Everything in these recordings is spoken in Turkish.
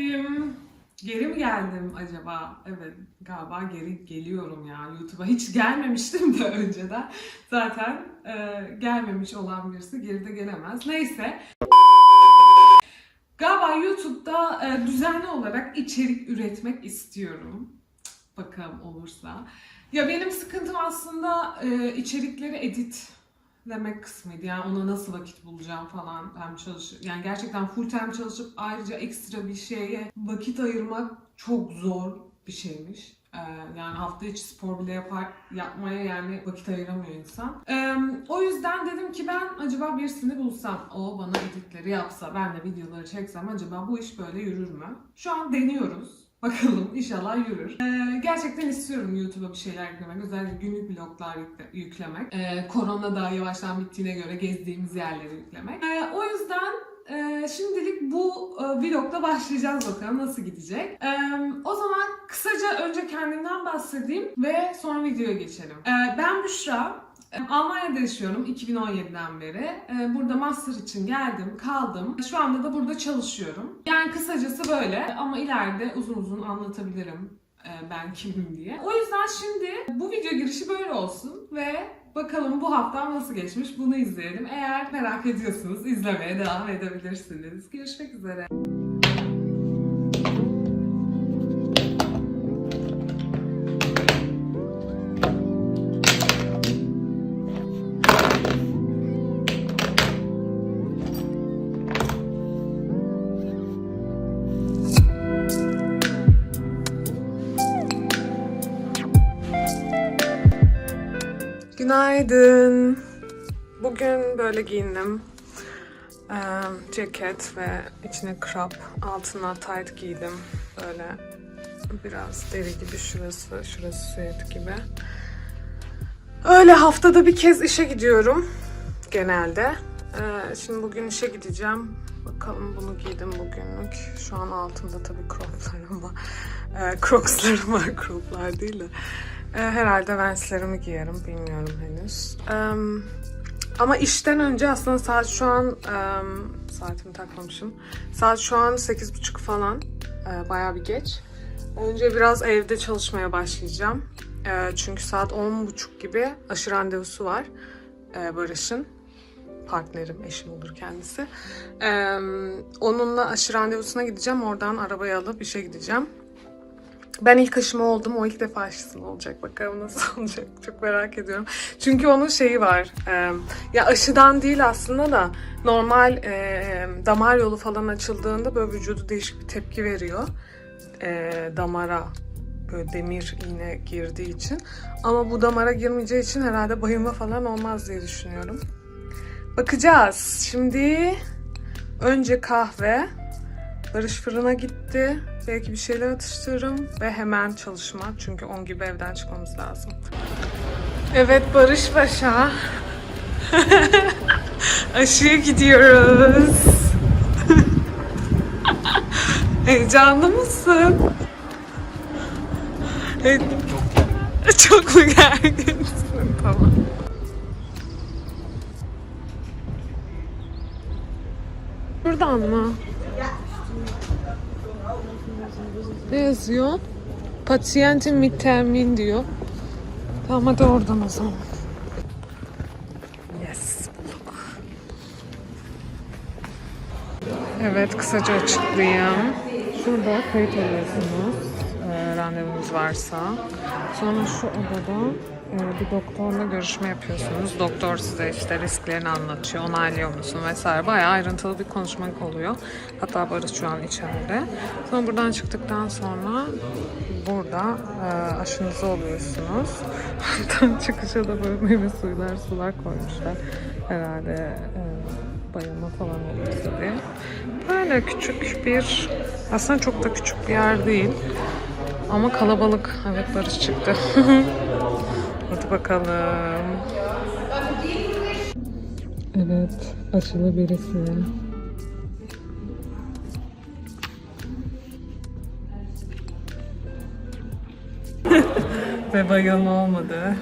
geldim. Geri mi geldim acaba? Evet galiba geri geliyorum ya YouTube'a. Hiç gelmemiştim de önceden. Zaten e, gelmemiş olan birisi geride gelemez. Neyse. Galiba YouTube'da e, düzenli olarak içerik üretmek istiyorum. Bakalım olursa. Ya benim sıkıntım aslında e, içerikleri editlemek kısmıydı. Yani ona nasıl vakit bulacağım falan. Hem çalış yani gerçekten full time çalışıp ayrıca ekstra bir şeye vakit ayırmak çok zor bir şeymiş. Ee, yani hafta içi spor bile yapar, yapmaya yani vakit ayıramıyor insan. Ee, o yüzden dedim ki ben acaba birisini bulsam, o bana editleri yapsa, ben de videoları çeksem acaba bu iş böyle yürür mü? Şu an deniyoruz. Bakalım inşallah yürür. Ee, gerçekten istiyorum YouTube'a bir şeyler yüklemek. Özellikle günlük vloglar yükle- yüklemek. Ee, korona da yavaştan bittiğine göre gezdiğimiz yerleri yüklemek. Ee, o yüzden e, şimdilik bu e, vlogla başlayacağız bakalım nasıl gidecek. Ee, o zaman kısaca önce kendimden bahsedeyim ve sonra videoya geçelim. Ee, ben Büşra. Almanya'da yaşıyorum 2017'den beri. Ee, Burada master için geldim, kaldım. Şu anda da burada çalışıyorum. Yani kısacası böyle ama ileride uzun uzun anlatabilirim e, ben kimim diye. O yüzden şimdi bu video girişi böyle olsun ve bakalım bu haftam nasıl geçmiş bunu izleyelim. Eğer merak ediyorsanız izlemeye devam edebilirsiniz. Görüşmek üzere. Günaydın. Bugün böyle giyindim. Ee, ceket ve içine crop, altına tight giydim. Böyle biraz deri gibi şurası, şurası süet gibi. Öyle haftada bir kez işe gidiyorum genelde. Ee, şimdi bugün işe gideceğim. Bakalım bunu giydim bugünlük. Şu an altımda tabii croplarım var. Ee, crocslarım var, croplar değil de. Ee, herhalde Vans'lerimi giyerim. Bilmiyorum henüz. Ee, ama işten önce aslında saat şu an em, saatimi takmamışım. Saat şu an 8.30 falan. Ee, bayağı bir geç. Önce biraz evde çalışmaya başlayacağım. Ee, çünkü saat 10.30 gibi aşı randevusu var. Ee, Barış'ın. Partnerim, eşim olur kendisi. Ee, onunla aşı randevusuna gideceğim. Oradan arabayı alıp işe gideceğim. Ben ilk aşımı oldum. O ilk defa aşısım olacak. Bakalım nasıl olacak. Çok merak ediyorum. Çünkü onun şeyi var. e, ya aşıdan değil aslında da normal e, damar yolu falan açıldığında böyle vücudu değişik bir tepki veriyor. E, damara böyle demir iğne girdiği için. Ama bu damara girmeyeceği için herhalde bayılma falan olmaz diye düşünüyorum. Bakacağız. Şimdi önce kahve. Barış fırına gitti. Belki bir şeyler atıştırırım ve hemen çalışma. Çünkü 10 gibi evden çıkmamız lazım. Evet Barış Paşa. Aşıya gidiyoruz. Heyecanlı mısın? Çok mu gerginsin? Tamam. Buradan mı? Ne yazıyor? Patientin mit termin diyor. Tamam hadi oradan o zaman. Yes. Evet kısaca açıklayayım. Şurada kayıt oluyorsunuz. E, randevunuz varsa. Sonra şu odada bir doktorla görüşme yapıyorsunuz. Doktor size işte risklerini anlatıyor, onaylıyor musun vesaire. Bayağı ayrıntılı bir konuşma oluyor. Hatta Barış şu an içeride. Sonra buradan çıktıktan sonra burada e, aşınızı oluyorsunuz. Buradan çıkışa da böyle meyve suylar, sular koymuşlar. Herhalde e, bayılma falan olursa diye. Böyle küçük bir, aslında çok da küçük bir yer değil. Ama kalabalık. Evet Barış çıktı. Bakalım. Evet, aşılı birisi. Ve bayılma olmadı.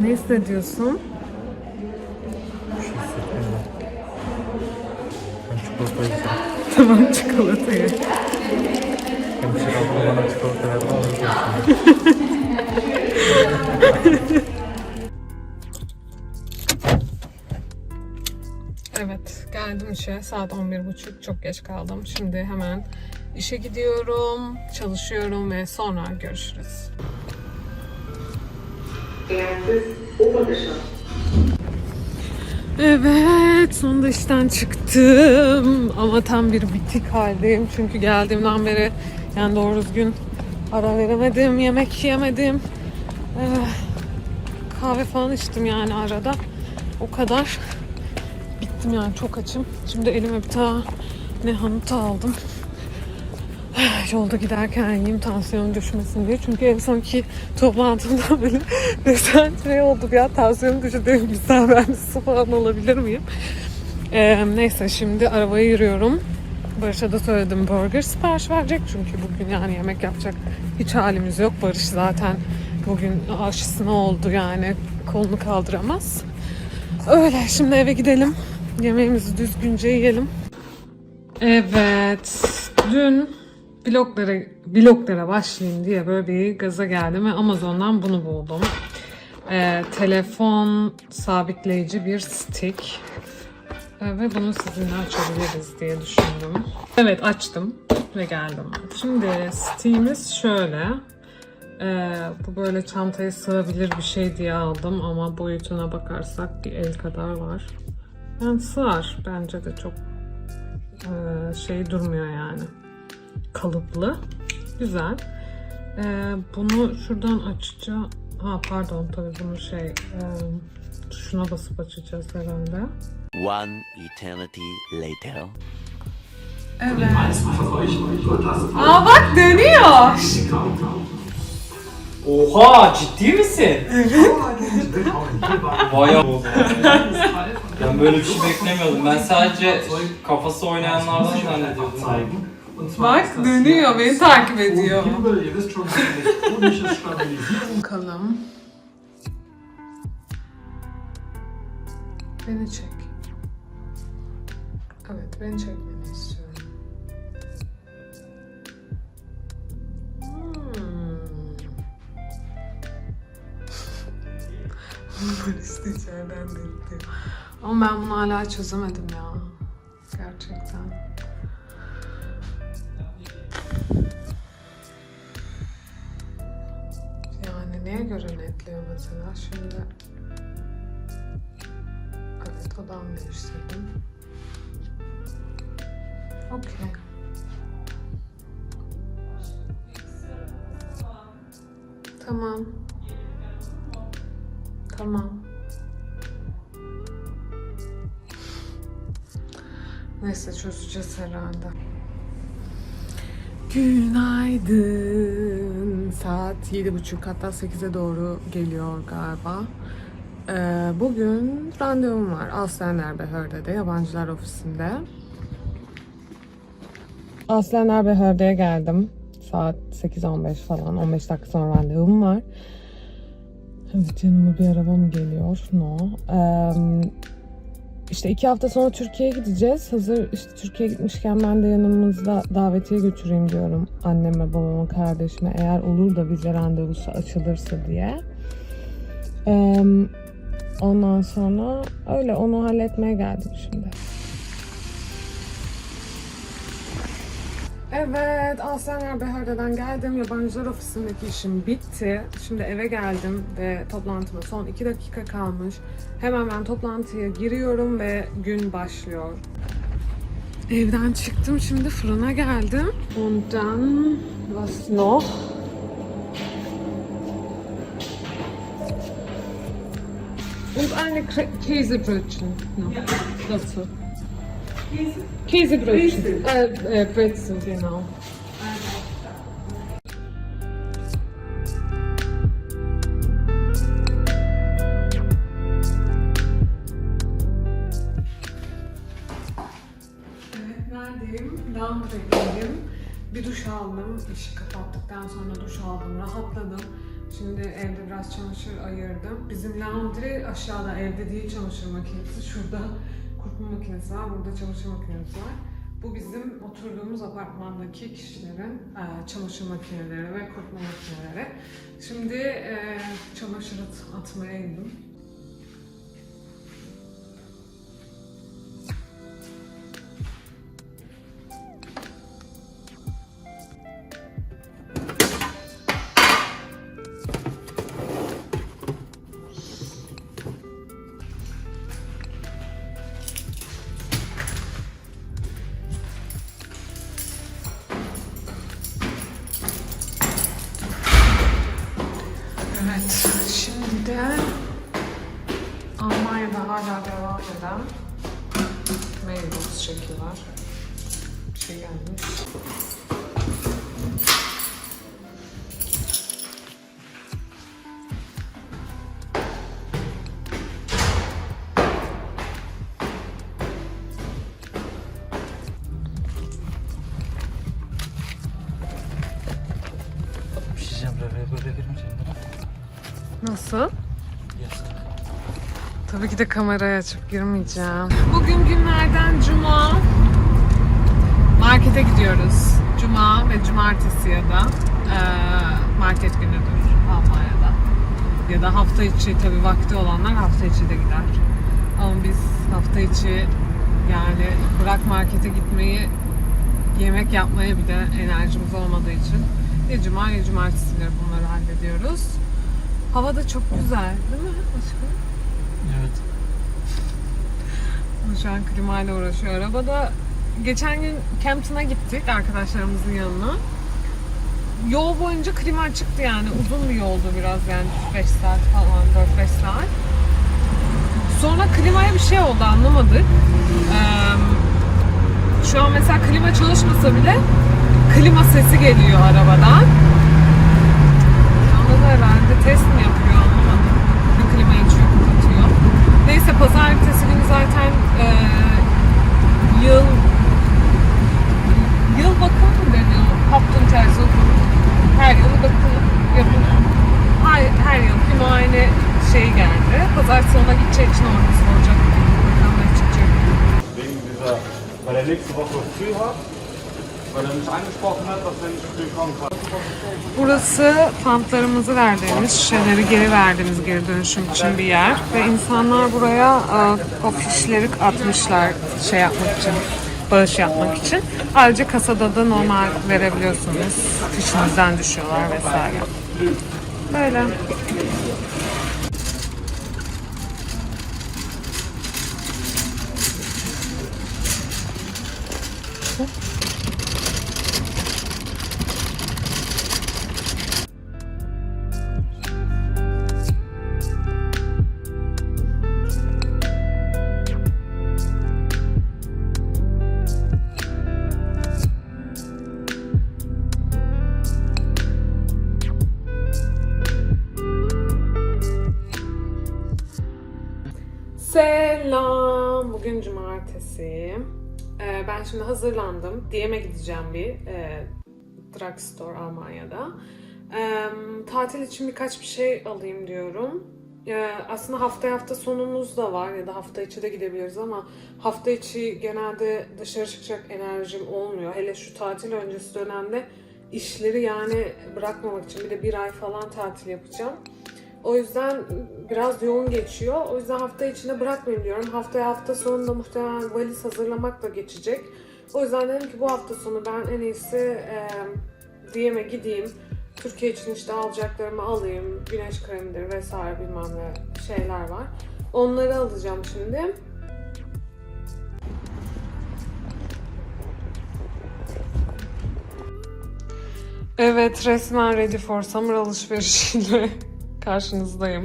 Ne hissediyorsun? Çikolatayı tamam çikolatayı. Hemşire abla bana çikolata. Evet, geldim işe. Saat 11.30. Çok geç kaldım. Şimdi hemen işe gidiyorum, çalışıyorum ve sonra görüşürüz. Evet, sonunda işten çıktım. Ama tam bir bitik haldeyim. Çünkü geldiğimden beri yani doğru düzgün ara veremedim, yemek yemedim. Eh, kahve falan içtim yani arada. O kadar. Bittim yani çok açım. Şimdi elime bir tane ne hanut aldım. Yolda giderken yiyeyim tansiyon düşmesin diye. Çünkü en sonki toplantımda böyle resmen şey oldu ya tansiyonum düştü dedim bir su falan alabilir miyim? Ee, neyse şimdi arabaya yürüyorum. Barış'a da söyledim burger sipariş verecek çünkü bugün yani yemek yapacak hiç halimiz yok. Barış zaten bugün aşısına oldu yani kolunu kaldıramaz. Öyle şimdi eve gidelim. Yemeğimizi düzgünce yiyelim. Evet. Dün bloklara, bloklara başlayayım diye böyle bir gaza geldim ve Amazon'dan bunu buldum. Ee, telefon sabitleyici bir stick. Ee, ve bunu sizinle açabiliriz diye düşündüm. Evet açtım ve geldim. Şimdi stick'imiz şöyle. Ee, bu böyle çantaya sığabilir bir şey diye aldım ama boyutuna bakarsak bir el kadar var. Yani sığar. Bence de çok e, şey durmuyor yani. Kalıplı. Güzel. Ee, bunu şuradan açacağım. Ha pardon tabii bunu şey e, tuşuna basıp açacağız herhalde. One eternity later. Evet. Aa bak dönüyor. Oha ciddi misin? Vay a- Ben böyle bir şey beklemiyordum. Ben sadece kafası oynayanlardan zannediyordum. Bak dönüyor beni takip ediyor. Stabilisieren. Bakalım. Beni çek. Evet, beni çekmeni istiyorum. Hmm. Bunlar işte içeriden deliriyor. Ama ben bunu hala çözemedim ya. Gerçekten. Göre netliyor mesela? Şimdi evet odam değiştirdim. Okey. Tamam. Tamam. Neyse çözeceğiz herhalde. Günaydın. Saat yedi buçuk hatta 8'e doğru geliyor galiba. Ee, bugün randevum var. Aslenler Behörde'de, yabancılar ofisinde. Aslenler Behörde'ye geldim. Saat 8.15 falan. 15 dakika sonra randevum var. Evet yanıma bir araba mı geliyor? No. Ee, işte iki hafta sonra Türkiye'ye gideceğiz. Hazır işte Türkiye'ye gitmişken ben de yanımızda davetiye götüreyim diyorum. Anneme, babama, kardeşime. Eğer olur da vize randevusu açılırsa diye. Ondan sonra öyle onu halletmeye geldim şimdi. Evet, Aslenler Behörde'den geldim. Yabancılar ofisindeki işim bitti. Şimdi eve geldim ve toplantıma son iki dakika kalmış. Hemen ben toplantıya giriyorum ve gün başlıyor. Evden çıktım, şimdi fırına geldim. Und dann, was noch? Und eine Käsebrötchen noch dazu. Käsebrötchen. Äh, äh, Brezel, genau. Lambre'deyim. Bir duş aldım. İşi kapattıktan sonra duş aldım. Rahatladım. Şimdi evde biraz çamaşır ayırdım. Bizim laundry aşağıda evde değil çamaşır makinesi. Şurada kurutma makinesi var. Burada çamaşır makinesi var. Bu bizim oturduğumuz apartmandaki kişilerin e, çamaşır makineleri ve kurutma makineleri. Şimdi e, çamaşır at- atmaya indim. Evet, şimdi de Almanya'da hala devam eden mailbox şekli var. Bir şey gelmiş. Nasıl? Yasak. Tabii ki de kamerayı açıp girmeyeceğim. Bugün günlerden cuma. Markete gidiyoruz. Cuma ve cumartesi ya da market günüdür Almanya'da. Ya da hafta içi tabii vakti olanlar hafta içi de gider. Ama biz hafta içi yani bırak markete gitmeyi yemek yapmaya bile enerjimiz olmadığı için ya cuma ya cumartesileri bunları hallediyoruz. Hava da çok güzel değil mi aşkım? Evet. Şu an klimayla uğraşıyor arabada. Geçen gün Campton'a gittik arkadaşlarımızın yanına. Yol boyunca klima çıktı yani. Uzun bir yoldu biraz yani 5 saat falan 4-5 saat. Sonra klimaya bir şey oldu anlamadık. Ee, şu an mesela klima çalışmasa bile klima sesi geliyor arabadan. Herhalde test mi yapıyor anlamadım. Bir klima açıyor kapatıyor. Neyse pazartesi günü zaten e, yıl yıl bakım mı deniyor? Haftanın tersi Her yıl bakım yapılır. Her, her yıl bir muayene şeyi geldi. Pazartesi ona gideceği için orada soracak. Ne çıkacak. wegen dieser, weil er nächste Woche Burası pantlarımızı verdiğimiz, şişeleri geri verdiğimiz geri dönüşüm için bir yer. Ve insanlar buraya e, o fişleri atmışlar şey yapmak için, bağış yapmak için. Ayrıca kasada da normal verebiliyorsunuz. Fişinizden düşüyorlar vesaire. Böyle. Selam. Bugün cumartesi. Ee, ben şimdi hazırlandım. Diyem'e gideceğim bir e, drugstore Almanya'da. Ee, tatil için birkaç bir şey alayım diyorum. Ee, aslında hafta hafta sonumuz da var ya da hafta içi de gidebiliriz ama hafta içi genelde dışarı çıkacak enerjim olmuyor. Hele şu tatil öncesi dönemde işleri yani bırakmamak için bir de bir ay falan tatil yapacağım. O yüzden biraz yoğun geçiyor. O yüzden hafta içinde bırakmayayım diyorum. Haftaya hafta sonunda muhtemelen valiz hazırlamakla geçecek. O yüzden dedim ki bu hafta sonu ben en iyisi e, Diyem'e gideyim. Türkiye için işte alacaklarımı alayım. Güneş kremidir vesaire bilmem ne şeyler var. Onları alacağım şimdi. Evet resmen Ready for Summer alışverişiyle karşınızdayım.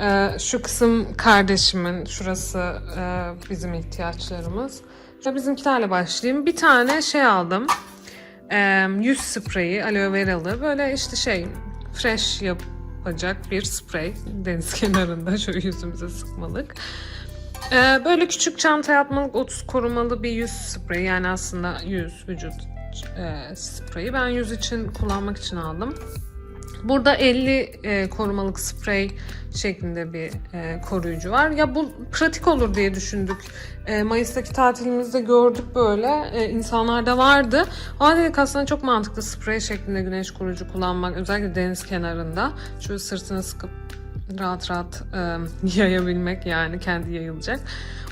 Ee, şu kısım kardeşimin, şurası e, bizim ihtiyaçlarımız. Şöyle bizimkilerle başlayayım. Bir tane şey aldım. Ee, yüz spreyi, aloe veralı. Böyle işte şey, fresh yapacak bir sprey. Deniz kenarında şöyle yüzümüze sıkmalık. Ee, böyle küçük çanta atmalık 30 korumalı bir yüz spreyi. Yani aslında yüz, vücut e, spreyi. Ben yüz için kullanmak için aldım. Burada 50 e, korumalık sprey şeklinde bir e, koruyucu var. Ya bu pratik olur diye düşündük. E, Mayıs'taki tatilimizde gördük böyle. E, insanlarda vardı. Ama dedik aslında çok mantıklı sprey şeklinde güneş koruyucu kullanmak. Özellikle deniz kenarında. Şöyle sırtını sıkıp rahat rahat e, yayabilmek yani kendi yayılacak.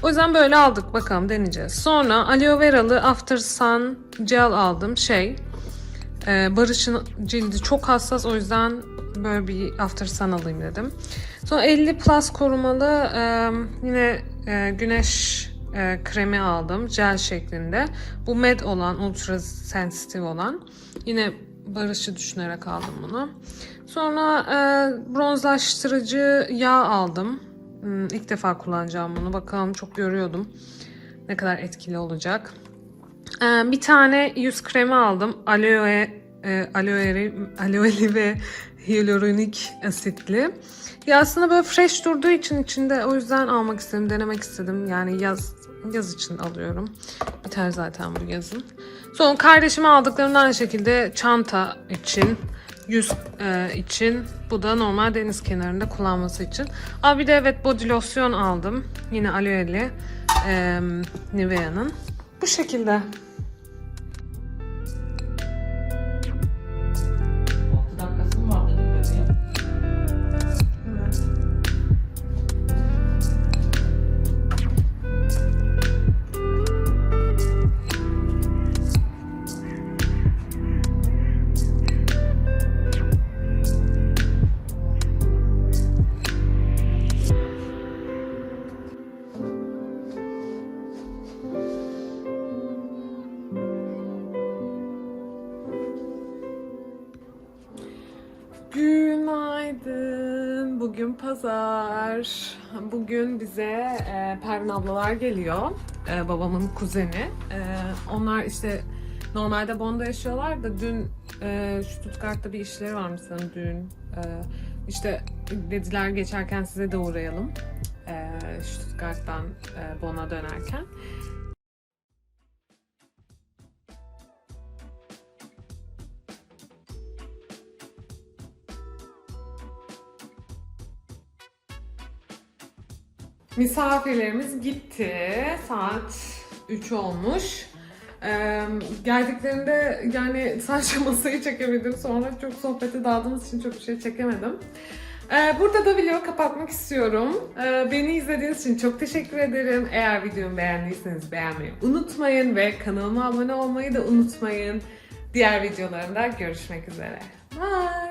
O yüzden böyle aldık bakalım deneyeceğiz. Sonra aloe veralı After Sun Gel aldım. Şey e, Barış'ın cildi çok hassas o yüzden böyle bir After Sun alayım dedim. Sonra 50 Plus korumalı e, yine e, güneş e, kremi aldım jel şeklinde. Bu med olan ultra sensitive olan. Yine Barış'ı düşünerek aldım bunu. Sonra e, bronzlaştırıcı yağ aldım. Hmm, İlk defa kullanacağım bunu. Bakalım çok görüyordum. Ne kadar etkili olacak. Ee, bir tane yüz kremi aldım. Aloe, e, aloe, aloeli ve hyaluronik asitli. Ya aslında böyle fresh durduğu için içinde o yüzden almak istedim, denemek istedim. Yani yaz yaz için alıyorum. Biter zaten bu yazın. Sonra kardeşime aldıklarımdan aynı şekilde çanta için, yüz e, için. Bu da normal deniz kenarında kullanması için. Aa, bir de evet body lotion aldım. Yine aloeli e, Nivea'nın. Bu şekilde. Bugün pazar. Bugün bize e, Pervin ablalar geliyor. E, babamın kuzeni. E, onlar işte normalde Bonn'da yaşıyorlar da dün e, Stuttgart'ta bir işleri varmış sanırım dün. E, işte dediler geçerken size de uğrayalım. E, Stuttgart'tan e, Bonn'a dönerken. Misafirlerimiz gitti. Saat 3 olmuş. Ee, geldiklerinde yani sadece masayı çekebildim. Sonra çok sohbete daldığımız için çok bir şey çekemedim. Ee, burada da video kapatmak istiyorum. Ee, beni izlediğiniz için çok teşekkür ederim. Eğer videomu beğendiyseniz beğenmeyi unutmayın ve kanalıma abone olmayı da unutmayın. Diğer videolarımda görüşmek üzere. Bye.